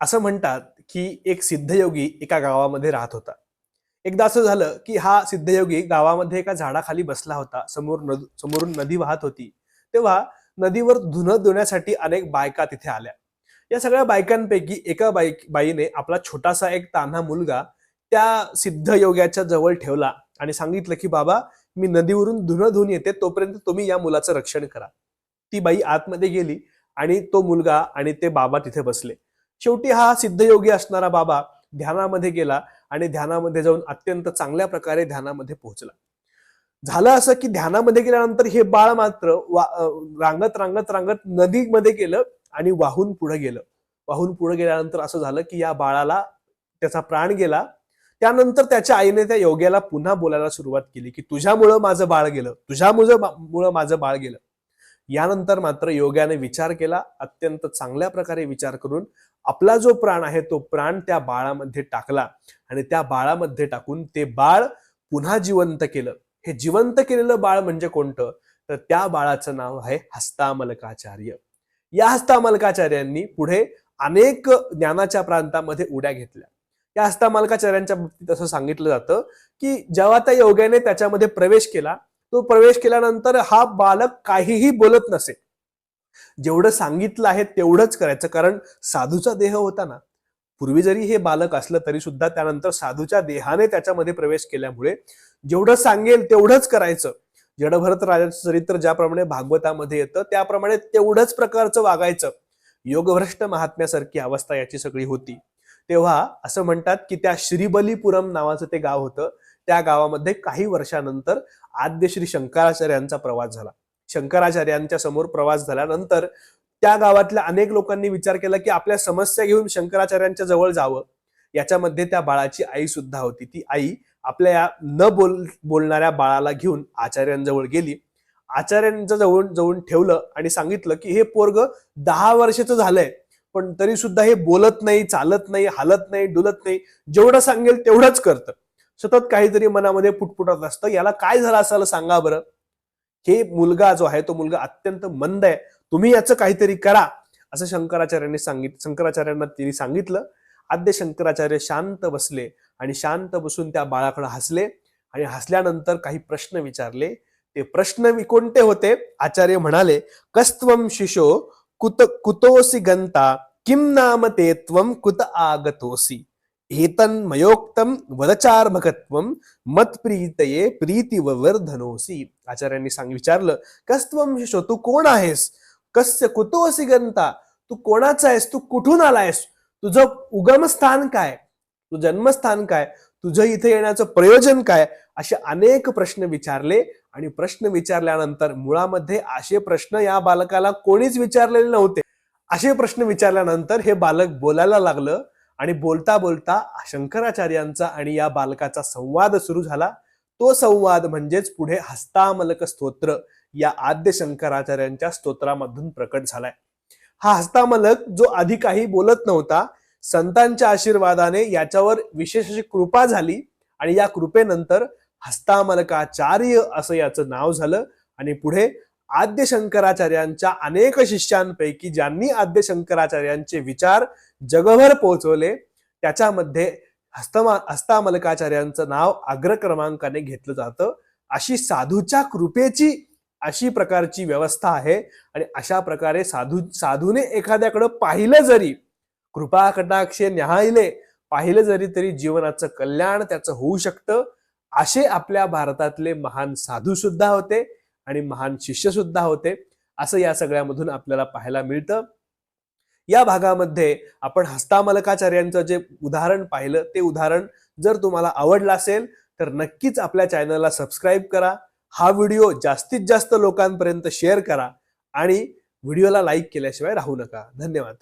असं म्हणतात की एक सिद्धयोगी एका गावामध्ये राहत होता. एकदा असं झालं की हा सिद्धयोगी गावामध्ये एका झाडाखाली बसला होता. समोर नद समोरून नदी वाहत होती. तेव्हा नदीवर धुणं धुण्यासाठी अनेक बायका तिथे आल्या. या सगळ्या बायकांपैकी एका बाई बाईने आपला छोटासा एक तान्हा मुलगा त्या सिद्धयोग्याच्या जवळ ठेवला आणि सांगितलं की बाबा मी नदीवरून धुनं धुवून येते. तोपर्यंत तुम्ही या मुलाचं रक्षण करा. ती बाई आतमध्ये गेली आणि तो मुलगा आणि ते बाबा तिथे बसले. शेवटी हा सिद्धयोगी असणारा बाबा ध्यानामध्ये गेला आणि ध्यानामध्ये जाऊन अत्यंत चांगल्या प्रकारे ध्यानामध्ये पोहोचला. झालं असं की ध्यानामध्ये गेल्यानंतर हे बाळ मात्र वा- रांगत रांगत रांगत नदीमध्ये गेलं आणि वाहून पुढे गेलं. वाहून पुढे गेल्यानंतर असं झालं की या बाळाला त्याचा प्राण गेला. त्यानंतर त्याच्या आईने त्या योग्याला पुन्हा बोलायला सुरुवात केली की तुझ्यामुळं माझं बाळ गेलं. तुझ्यामुळं मुळं माझं बाळ गेलं. यानंतर मात्र योग्याने विचार केला अत्यंत चांगल्या प्रकारे विचार करून आपला जो प्राण आहे तो प्राण त्या बाळामध्ये टाकला आणि त्या बाळामध्ये टाकून ते बाळ पुन्हा जिवंत केलं. हे जिवंत केलेलं बाळ म्हणजे कोणतं? तर त्या बाळाचं नाव आहे हस्तामलकाचार्य. या हस्तामलकाचार्यांनी पुढे अनेक ज्ञानाच्या प्रांतामध्ये उड्या घेतल्या. या हस्तामलकाचार्यांच्या बाबतीत असं सांगितलं जातं की जेव्हा त्या योग्याने त्याच्यामध्ये प्रवेश केला तो प्रवेश केल्यानंतर हा बालक काहीही बोलत नसे. जेवढं सांगितलं आहे तेवढंच करायचं. कारण साधूचा देह होता ना पूर्वी जरी हे बालक असलं तरी सुद्धा त्यानंतर साधूच्या देहाने त्याच्यामध्ये प्रवेश केल्यामुळे जेवढं सांगेल तेवढंच करायचं. जडभरत राजाचं चरित्र ज्याप्रमाणे भागवतामध्ये येतं त्याप्रमाणे तेवढंच प्रकारचं वागायचं. योगभ्रष्ट महात्म्यासारखी अवस्था याची सगळी होती. तेव्हा असं म्हणतात की त्या श्रीबलीपुरम नावाचं ते गाव होतं. त्या गावामध्ये काही वर्षानंतर आद्य श्री शंकराचार्यांचा प्रवास झाला. शंकराचार्यांच्या समोर प्रवास झाल्यानंतर त्या गावातल्या अनेक लोकांनी विचार केला की आपल्या समस्या घेऊन शंकराचार्यांच्या जवळ जावं. याच्यामध्ये त्या बाळाची आई सुद्धा होती. ती आई आपल्या या न बोल बोलणाऱ्या बाळाला घेऊन आचार्यांजवळ गेली. आचार्यांच्या जवळ जवळ ठेवलं आणि सांगितलं की हे पोरग दहा वर्षाचं झालंय. पण तरी सुद्धा हे बोलत नाही चालत नाही हालत नाही डुलत नाही. जेवढं सांगेल तेवढंच करतं. सतत काहीतरी मनामध्ये पुटपुटत असतं. याला काय झालं असायला सांगा बरं. हे मुलगा जो आहे तो मुलगा अत्यंत मंद आहे. तुम्ही याचं काहीतरी करा असं शंकराचार्यांनी सांगित शंकराचार्यांना तिने सांगितलं. आद्य शंकराचार्य शांत बसले आणि शांत बसून त्या बाळाकडे हसले आणि हसल्यानंतर काही प्रश्न विचारले. ते प्रश्न कोणते होते. आचार्य म्हणाले कस्त्वम शिशो कुत कुतोसि गंता किम नाम ते त्वम कुत आगतोसी एतन्मयोक्तम वदचार्मकत्वम मत्प्रीतये प्रीतिववर्धनोसि आचार्यांनी सांग विचारलं कस्त्वं शिशो तू कोण आहेस? कस्य कुतोसी गंता तू कोणाचा आहेस? तू कुठून आलायस? तुझं उगमस्थान काय? तू जन्मस्थान काय? तुझं इथे येण्याचं प्रयोजन काय? असे अनेक प्रश्न विचारले. आणि प्रश्न विचारल्यानंतर मुळामध्ये असे प्रश्न या बालकाला कोणीच विचारलेले नव्हते. असे प्रश्न विचारल्यानंतर हे बालक बोलायला लागलं आणि बोलता बोलता शंकराचार्यांचा आणि या बालकाचा संवाद सुरू झाला. तो संवाद म्हणजेच पुढे हस्तामलक स्तोत्र या आद्य शंकराचार्यांच्या स्तोत्रामधून प्रकट झालाय. हा हस्तामलक जो आधी काही बोलत नव्हता संतांच्या आशीर्वादाने याच्यावर विशेष अशी कृपा झाली आणि या कृपेनंतर हस्तामलकाचार्य असं याचं नाव झालं. आणि पुढे आद्य शंकराचार्यांच्या अनेक शिष्यांपैकी ज्यांनी आद्य शंकराचार्यांचे विचार जगभर पोहोचवले त्याच्यामध्ये हस्तमा हस्तामलकाचार्यांचं नाव अग्र क्रमांकाने घेतलं जातं. अशी साधूच्या कृपेची अशी प्रकारची व्यवस्था आहे. आणि अशा प्रकारे साधू साधूने एखाद्याकडं पाहिलं जरी कृपा कटाक्षे न्याहाळले पाहिलं जरी तरी जीवनाचं कल्याण त्याचं होऊ शकतं. असे आपल्या भारतातले महान साधू सुद्धा होते आणि महान शिष्य सुद्धा होते असं या सगळ्यामधून आपल्याला पाहायला मिळतं. या भागामध्ये आपण हस्तामलकाचार्यांचं जे उदाहरण पाहिलं ते उदाहरण जर तुम्हाला आवडलं असेल तर नक्कीच आपल्या चॅनलला सबस्क्राईब करा हा व्हिडिओ जास्तीत जास्त लोकांपर्यंत शेअर करा आणि व्हिडिओला लाईक केल्याशिवाय राहू नका. धन्यवाद.